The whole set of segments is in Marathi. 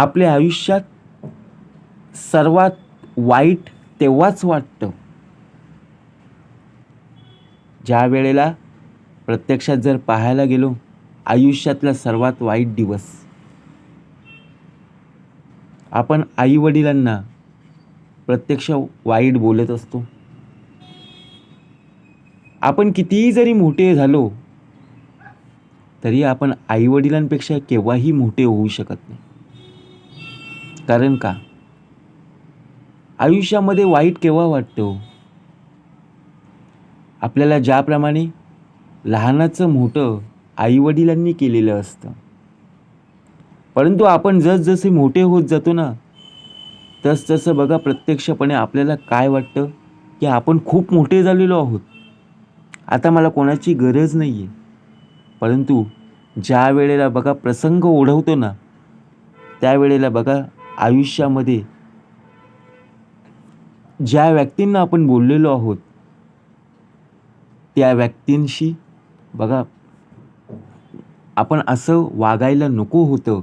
आपल्या आयुष्यात सर्वात वाईट तेव्हाच वाटतं. ज्या वेळेला प्रत्यक्षात जर पाहायला गेलो आयुष्यातला सर्वात वाईट दिवस. आपण आईवडिलांना प्रत्यक्ष वाईट बोलत असतो. आपण कितीही जरी मोठे झालो तरी आपण आईवडिलांपेक्षा केव्हाही मोठे होऊ शकत नाही. कारण का? आयुष्यामध्ये वाईट केव्हा वाटतो? आपल्याला ज्याप्रमाणे लहानाचं मोठं आईवडिलांनी केलेलं असतं. परंतु आपण जसजसे मोठे होत जातो ना तसतसं बघा प्रत्यक्षपणे आपल्याला काय वाटतं? की आपण खूप मोठे झालेलो आहोत. आता मला कोणाची गरज नाही आहे परंतु ज्या वेळेला बघा प्रसंग ओढवतो ना त्यावेळेला बघा आयुष्यामध्ये ज्या व्यक्तींना आपण बोललेलो आहोत त्या व्यक्तींशी बघा आपण असं वागायला नको होतं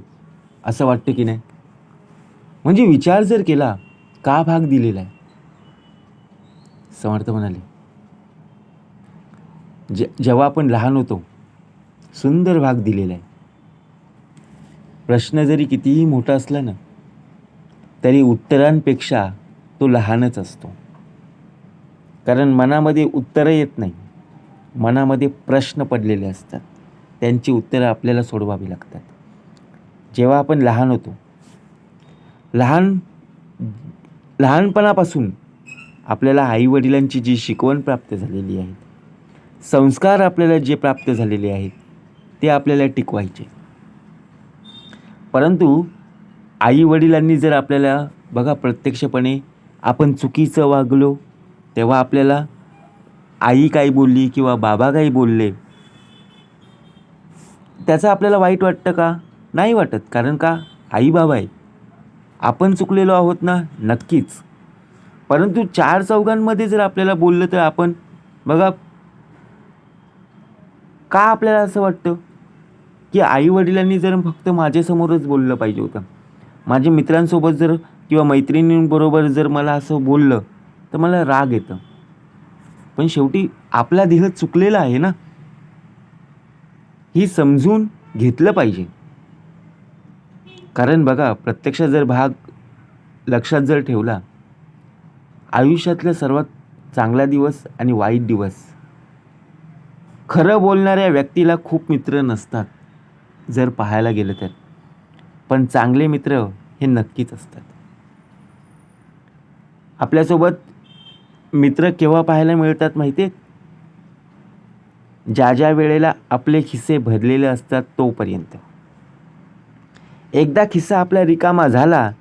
असं वाटतं की नाही? म्हणजे विचार जर केला का भाग दिलेला आहे? समर्थ म्हणाले जे जेव्हा आपण लहान होतो सुंदर भाग दिलेला आहे. प्रश्न जरी कितीही मोठा असला ना तरी उत्तरांपेक्षा तो लहानच असतो. कारण मनामध्ये उत्तरं येत नाही. मनामध्ये प्रश्न पडलेले असतात. त्यांची उत्तरं आपल्याला सोडवावी लागतात. जेव्हा आपण लहान होतो लहान लहानपणापासून आपल्याला आईवडिलांची जी शिकवण प्राप्त झालेली आहे संस्कार आपल्याला जे प्राप्त झालेले आहेत ते आपल्याला टिकवायचे. परंतु आईवडिलांनी जर आपल्याला बघा प्रत्यक्षपणे आपण चुकीचं वागलो तेव्हा आपल्याला आई काय बोलली किंवा बाबा काही बोलले त्याचं आपल्याला वाईट वाटतं का? नाही वाटत. कारण का? आई बाबा आहे. आपण चुकलेलो आहोत ना? नक्कीच. परंतु चार चौघांमध्ये जर आपल्याला बोललं तर आपण बघा का आपल्याला असं वाटतं? की आईवडिलांनी जर फक्त माझ्यासमोरच बोललं पाहिजे होतं. माझ्या मित्रांसोबत जर किंवा मैत्रिणींबरोबर जर मला असं बोललं तर मला राग येतं. पण शेवटी आपला देह चुकलेला आहे ना? ही समजून घेतलं पाहिजे. कारण बघा प्रत्यक्ष जर भाग लक्षात जर ठेवला आयुष्यातला सर्वात चांगला दिवस आणि वाईट दिवस. खरं बोलणाऱ्या व्यक्तीला खूप मित्र नसतात जर पाहायला गेलं तर. पण चांगले मित्र हे नक्कीच असतात. आपल्यासोबत मित्र केव्हा पाहायला मिळतात माहिती आहे? ज्या ज्या वेळेला आपले खिस्से भरलेले असतात तोपर्यंत. एकदा खिस्सा आपला रिकामा झाला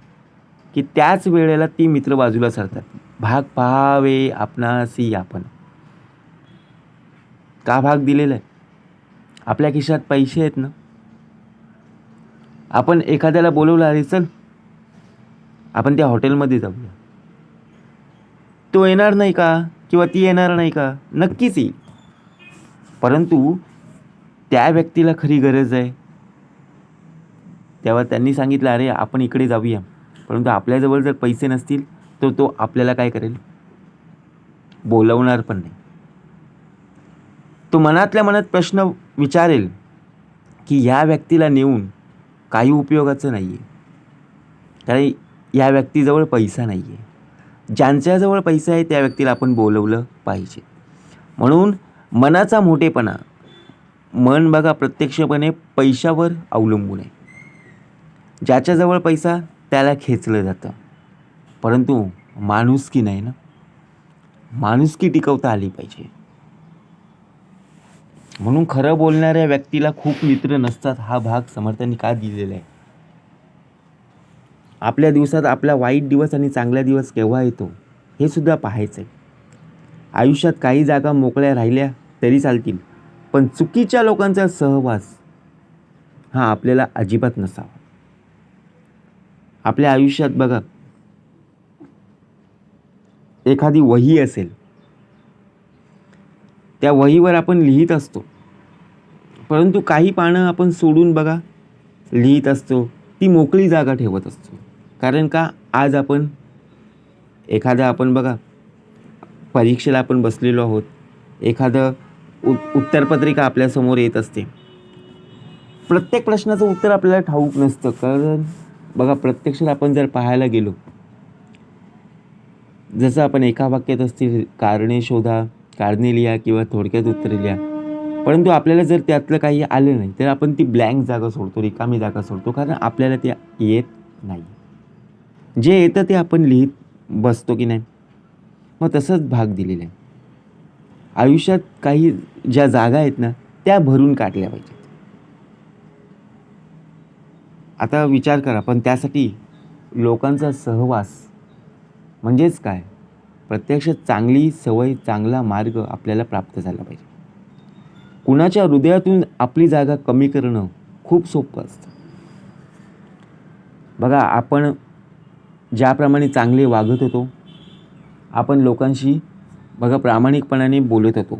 की त्याच वेळेला ती मित्र बाजूला सरतात. भाग पहावे आपणासी आपण. का भाग दिलेला आहे? आपल्या खिशात पैसे आहेत ना? आपण एखाद्याला बोलवलं अरे चल आपण त्या हॉटेलमध्ये जाऊया. तो येणार नाही का? किंवा ती येणार नाही का? नक्कीच येईल. परंतु त्या व्यक्तीला खरी गरज आहे. तेव्हा त्यांनी सांगितलं अरे आपण इकडे जाऊया. परंतु आपल्याजवळ जर पैसे नसतील तर तो आपल्याला काय करेल? बोलवणार पण नाही. तो मनातल्या मनात प्रश्न विचारेल की या व्यक्तीला नेऊन काही उपयोगाचं नाही आहे कारण या व्यक्तीजवळ पैसा नाही आहे ज्यांच्याजवळ पैसा आहे त्या व्यक्तीला आपण बोलवलं पाहिजे. म्हणून मनाचा मोठेपणा मन बघा प्रत्यक्षपणे पैशावर अवलंबून आहे. ज्याच्याजवळ पैसा त्याला खेचलं जातं. परंतु माणुसकी नाही ना? माणुसकी टिकवता आली पाहिजे. म्हणून खरं बोलणाऱ्या व्यक्तीला खूप मित्र नसतात हा भाग समर्थांनी का दिलेला आहे? आपल्या दिवसात आपला वाईट दिवस आणि चांगला दिवस केव्हा येतो हे सुद्धा पाहायचं आहे आयुष्यात काही जागा मोकळ्या राहिल्या तरी चालतील पण चुकीच्या लोकांचा सहवास हा आपल्याला अजिबात नसावा. आपल्या आयुष्यात बघा एखादी वही असेल त्या वहीवर आपण लिहित असतो. परंतु काही पानं आपण सोडून बघा लिहित असतो ती मोकळी जागा ठेवत असतो. कारण का? आज आपण एखादा आपण बघा परीक्षेला आपण बसलेलो आहोत. एखादं उ उत्तरपत्रिका आपल्यासमोर येत असते. प्रत्येक प्रश्नाचं उत्तर आपल्याला ठाऊक नसतं. कारण बघा प्रत्यक्षात आपण जर पाहायला गेलो जसं आपण एका वाक्यात असतील कारणे शोधा कारणे लिहा किंवा थोडक्यात उत्तरे लिहा. परंतु आपल्याला जर त्यातलं काही आलं नाही तर आपण ती ब्लँक जागा सोडतो रिकामी जागा सोडतो कारण आपल्याला ते येत नाही. जे येतं ते आपण लिहित बसतो की नाही? मग तसंच भाग दिलेला आहे. आयुष्यात काही ज्या जागा आहेत ना त्या भरून काढल्या पाहिजेत. आता विचार करा पण त्यासाठी लोकांचा सहवास म्हणजेच काय? प्रत्यक्ष चांगली सवय चांगला मार्ग आपल्याला प्राप्त झाला पाहिजे. कुणाच्या हृदयातून आपली जागा कमी करणं खूप सोपं असतं. बघा आपण ज्याप्रमाणे चांगले वागत होतो आपण लोकांशी बघा प्रामाणिकपणाने बोलत होतो.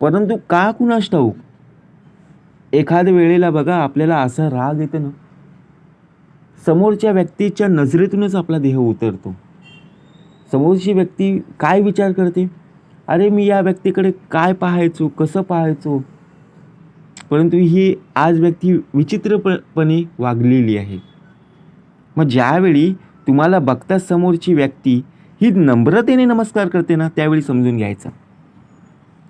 परंतु का कुणास ठाऊक? एखाद्या वेळेला बघा आपल्याला असा राग येतो ना समोरच्या व्यक्तीच्या नजरेतूनच आपला देह उतरतो. समोरची व्यक्ती काय विचार करते? अरे मी या व्यक्तीकडे काय पाहायचो? कसं पाहायचो? परंतु ही आज व्यक्ती विचित्रपणे वागलेली आहे. मग ज्यावेळी तुम्हाला बघता समोरची व्यक्ती ही नम्रतेने नमस्कार करते ना त्यावेळी समजून घ्यायचं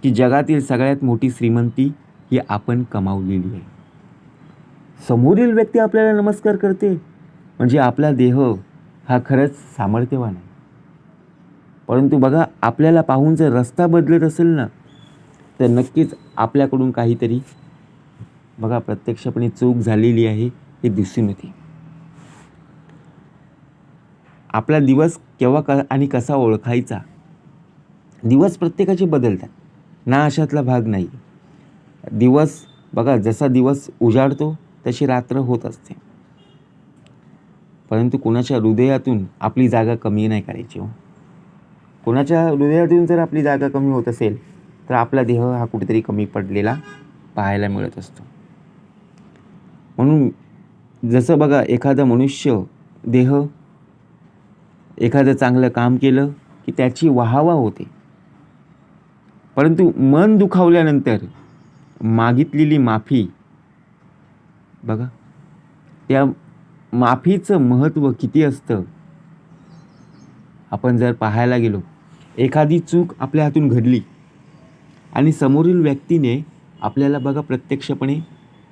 की जगातील सगळ्यात मोठी श्रीमंती ही आपण कमावलेली आहे. समोरील व्यक्ती आपल्याला नमस्कार करते म्हणजे आपला देह हा खरंच सामर्थ्यवान आहे. परंतु बघा आपल्याला पाहून जर रस्ता बदलत असेल ना तर नक्कीच आपल्याकडून काहीतरी बघा प्रत्यक्षपणे चूक झालेली आहे हे दिसून येते. आपला दिवस केव्हा क आणि कसा ओळखायचा? दिवस प्रत्येकाचे बदलतात. ना अशातला भाग नाही. दिवस बघा जसा दिवस उजाडतो तशी रात्र होत असते. परंतु कोणाच्या हृदयातून आपली जागा कमी नाही करायची हो. कोणाच्या हृदयातून जर आपली जागा कमी होत असेल तर आपला देह हा कुठेतरी कमी पडलेला पाहायला मिळत असतो. म्हणून जसं बघा एखादा मनुष्य देह एखादं चांगलं काम केलं की त्याची वाहवा होते. परंतु मन दुखावल्यानंतर मागितलेली माफी बघा त्या माफीचं महत्त्व किती असतं? आपण जर पाहायला गेलो एखादी चूक आपल्या हातून घडली आणि समोरील व्यक्तीने आपल्याला बघा प्रत्यक्षपणे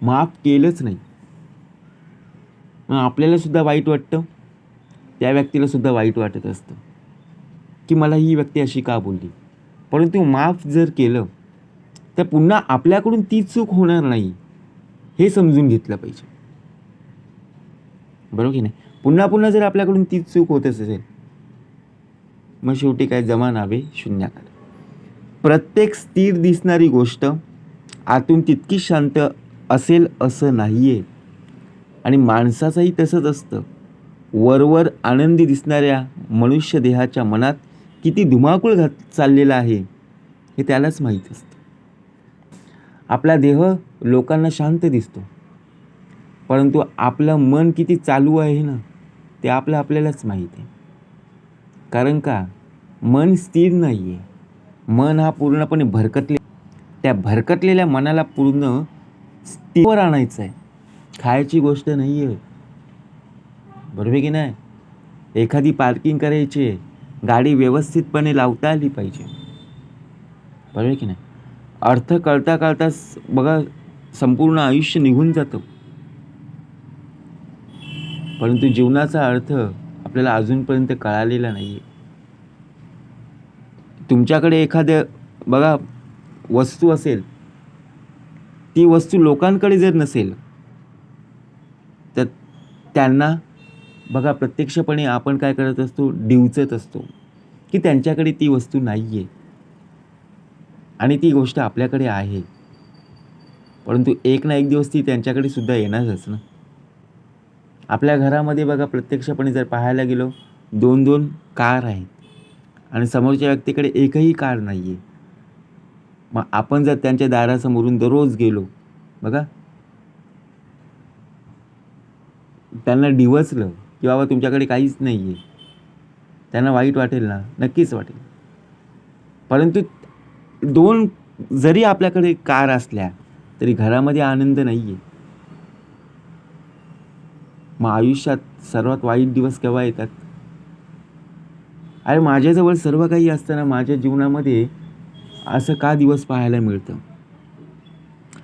माफ केलंच नाही. मग आपल्यालासुद्धा वाईट वाटतं? त्या व्यक्तीलासुद्धा वाईट वाटत असतं. की मला ही व्यक्ती अशी का बोलली? परंतु माफ जर केलं तर पुन्हा आपल्याकडून ती चूक होणार नाही हे समजून घेतलं पाहिजे. बरोबर की नाही? पुन्हा पुन्हा जर आपल्याकडून ती चूक होत असेल मग शेवटी काय जमा नावे शून्याकार प्रत्येक स्थिर दिसणारी गोष्ट आतून तितकी शांत असेल असं नाही आहे आणि माणसाचंही तसंच असतं. वरवर आनंदी दिसणाऱ्या मनुष्य देहाच्या मनात किती धुमाकूळ घात चाललेला आहे हे त्यालाच माहीत असतं. आपला देह लोकांना शांत दिसतो. परंतु आपलं मन किती चालू आहे ना ते आपलं आपल्यालाच माहीत आहे. कारण का? मन स्थिर नाही आहे मन हा पूर्णपणे भरकटले त्या भरकटलेल्या मनाला पूर्ण स्थिरवर आणायचं आहे. खायची गोष्ट नाही आहे बरोबर की नाही? एखादी पार्किंग करायची आहे. गाडी व्यवस्थितपणे लावता आली पाहिजे. बरोबर की नाही? अर्थ कळता कळता बघा संपूर्ण आयुष्य निघून जातं. परंतु जीवनाचा अर्थ आपल्याला अजूनपर्यंत कळालेला नाही. आहे तुमच्याकडे एखाद्या बघा वस्तू असेल ती वस्तू लोकांकडे जर नसेल तर त्यांना बघा प्रत्यक्षपणे आपण काय करत असतो डिवचत असतो की त्यांच्याकडे ती वस्तू नाही आहे आणि ती गोष्ट आपल्याकडे आहे. परंतु एक ना एक दिवस ती त्यांच्याकडे सुद्धा येणारच ना. आपल्या घरामध्ये बघा प्रत्यक्षपणे जर पाहायला गेलो दोन दोन कार आहेत. आणि समोरच्या व्यक्तीकडे एकही कार नाही आहे मग आपण जर त्यांच्या दारासमोरून दररोज गेलो बघा. त्यांना डिवचलं की बाबा तुमच्याकडे काहीच नाही आहे त्यांना वाईट वाटेल ना? नक्कीच वाटेल. परंतु दोन जरी आपल्याकडे कार असल्या तरी घरामध्ये आनंद नाही आहे मग आयुष्यात सर्वात वाईट दिवस केव्हा येतात? अरे माझ्याजवळ सर्व काही असताना माझ्या जीवनामध्ये असं का दिवस पाहायला मिळतं?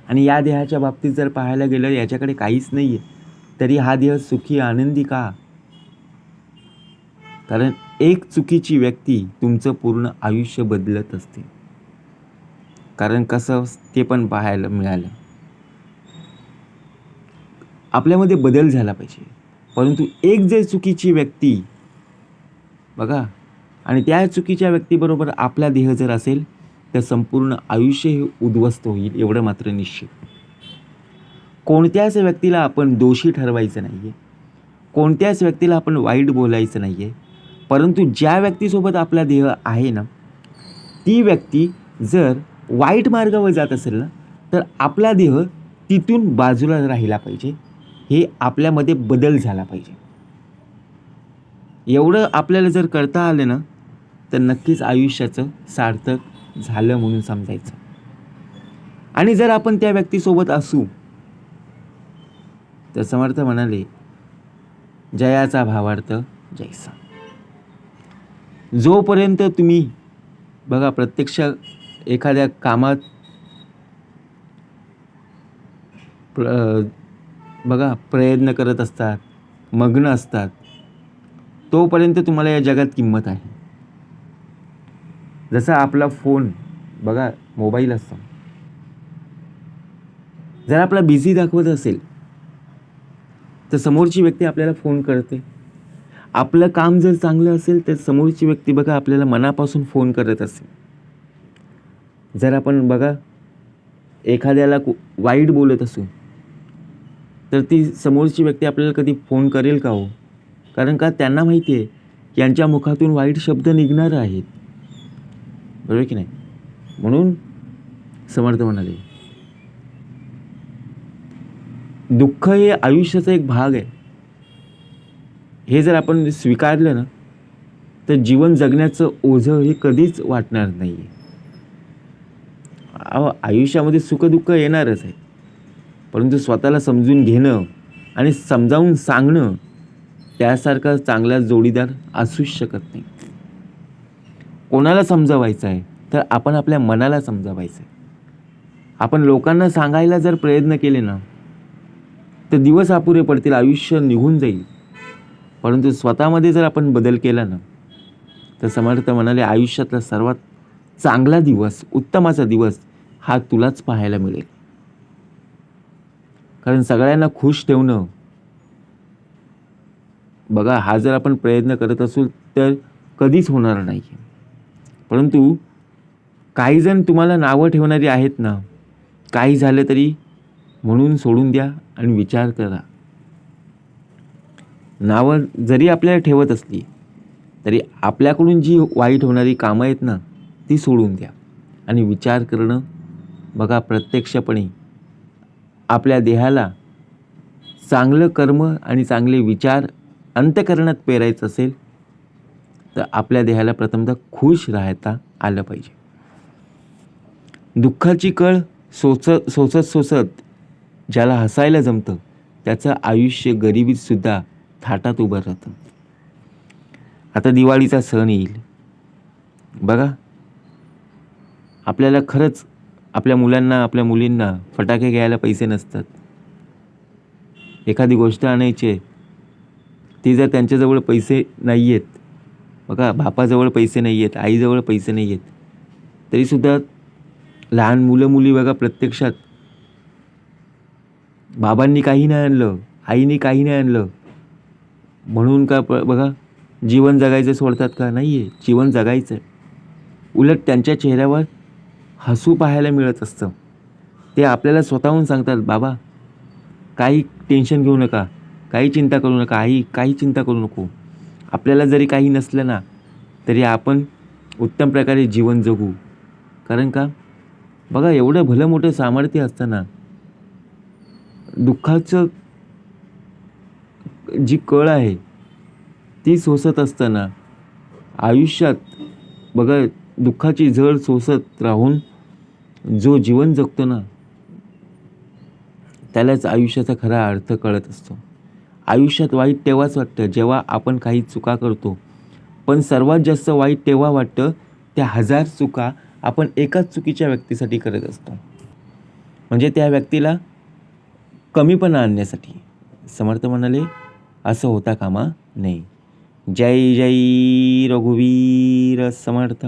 आणि या देहाच्या बाबतीत जर पाहायला गेलं याच्याकडे काहीच नाही आहे तरी हा देह सुखी आनंदी का? कारण एक चुकीची व्यक्ती तुमचं पूर्ण आयुष्य बदलत असते. कारण कसं ते पण पाहायला मिळालं. आपल्यामध्ये बदल झाला पाहिजे. परंतु एक जर चुकीची व्यक्ती बघा आणि त्या चुकीच्या व्यक्तीबरोबर आपला देह जर असेल तर संपूर्ण आयुष्य हे उद्ध्वस्त होईल एवढं मात्र निश्चित. कोणत्याच व्यक्तीला आपण दोषी ठरवायचं नाही आहे कोणत्याच व्यक्तीला आपण वाईट बोलायचं नाही आहे परंतु ज्या व्यक्तीसोबत आपला देह आहे ना ती व्यक्ती जर वाईट मार्गावर जात असेल ना तर आपला देह तिथून बाजूला राहिला पाहिजे. हे आपल्यामध्ये बदल झाला पाहिजे. एवढं आपल्याला जर करता आलं ना तर नक्कीच आयुष्याचं सार्थक झालं म्हणून समजायचं. आणि जर आपण त्या व्यक्तीसोबत असू तर समर्थ म्हणाले जयाचा भावार्थ जैसा. जोपर्यंत तुम्ही बघा प्रत्यक्ष एखाद्या कामात प्र बघा प्रयत्न करत असतात मग्न असतात. तोपर्यंत तुम्हाला या जगात किंमत आहे. जसा आपला फोन बघा मोबाईल असतो. जर आपला बिझी दाखवत असेल तर समोरची व्यक्ती आपल्याला फोन करते. आपलं काम जर चांगलं असेल तर समोरची व्यक्ती बघा आपल्याला मनापासून फोन करत असेल. जर आपण बघा एखाद्याला वाईट बोलत असू तर ती समोरची व्यक्ती आपल्याला कधी फोन करेल का हो? कारण का त्यांना माहिती आहे की यांच्या मुखातून वाईट शब्द निघणार आहेत. बरोबर की नाही? म्हणून समर्थ म्हणाले. दुःख हे आयुष्याचा एक भाग आहे. हे जर आपण स्वीकारलं ना तर जीवन जगण्याचं ओझं हे कधीच वाटणार नाही आहे आयुष्यामध्ये सुखदुःख येणारच आहे. परंतु स्वतःला समजून घेणं आणि समजावून सांगणं त्यासारखा चांगला जोडीदार असूच शकत नाही. कोणाला समजावायचं आहे तर आपण आपल्या मनाला समजावायचं आहे. आपण लोकांना सांगायला जर प्रयत्न केले ना तर दिवस अपुरे पडतील आयुष्य निघून जाईल. परंतु स्वतःमध्ये जर आपण बदल केला ना तर समर्थ म्हणाले आयुष्यातला सर्वात चांगला दिवस उत्तमाचा दिवस हा तुलाच पाहायला मिळेल. कारण सगळ्यांना खुश ठेवणं. बघा हा जर आपण प्रयत्न करत असू तर कधीच होणार नाही. परंतु काही जण तुम्हाला नावं ठेवणारी आहेत ना काही झालं तरी म्हणून सोडून द्या आणि विचार करा. नावं जरी आपल्याला ठेवत असली तरी आपल्याकडून जी वाईट होणारी कामं आहेत ना ती सोडून द्या आणि विचार करणं बघा प्रत्यक्षपणे. आपल्या देहाला चांगलं कर्म आणि चांगले विचार अंतकरणात पेरायचं असेल तर आपल्या देहाला प्रथमतः खुश राहता आलं पाहिजे. दुःखाची कळ सोचत सोसत सोसत ज्याला हसायला जमतं त्याचं आयुष्य गरिबीतसुद्धा थाटात उभं राहतं. आता दिवाळीचा सण येईल. बघा आपल्याला खरंच आपल्या मुलांना आपल्या मुलींना फटाके घ्यायला पैसे नसतात. एखादी गोष्ट आणायची आहे ती जर त्यांच्याजवळ पैसे नाही आहेत बघा बापाजवळ पैसे नाही आहेत आईजवळ पैसे नाही आहेत तरीसुद्धा लहान मुलं मुली बघा प्रत्यक्षात. बाबांनी काही नाही आणलं आईने काही नाही आणलं. म्हणून का प बघा जीवन जगायचं सोडतात का? नाही आहे जीवन जगायचं उलट त्यांच्या चेहऱ्यावर हसू पाहायला मिळत असतं. ते आपल्याला स्वतःहून सांगतात बाबा काही टेन्शन घेऊ नका काही चिंता करू नका आई काही चिंता करू नको. आपल्याला जरी काही नसलं ना तरी आपण उत्तम प्रकारे जीवन जगू. कारण का? बघा एवढं भलं मोठं सामर्थ्य असताना दुःखाचं जी कळ आहे ती सोसत असताना आयुष्यात बघा दुःखाची झळ सोसत राहून जो जीवन जगतो ना त्यालाच आयुष्याचा खरा अर्थ कळत असतो. आयुष्यात वाईट तेव्हाच वाटतं जेव्हा आपण काही चुका करतो. पण सर्वात जास्त वाईट तेव्हा वाटतं त्या हजार चुका आपण एकाच चुकीच्या व्यक्तीसाठी करत असतो. म्हणजे त्या व्यक्तीला कमीपणा आणण्यासाठी. समर्थ म्हणाले असं होता कामा नये. जय जय रघुवीर समर्थ.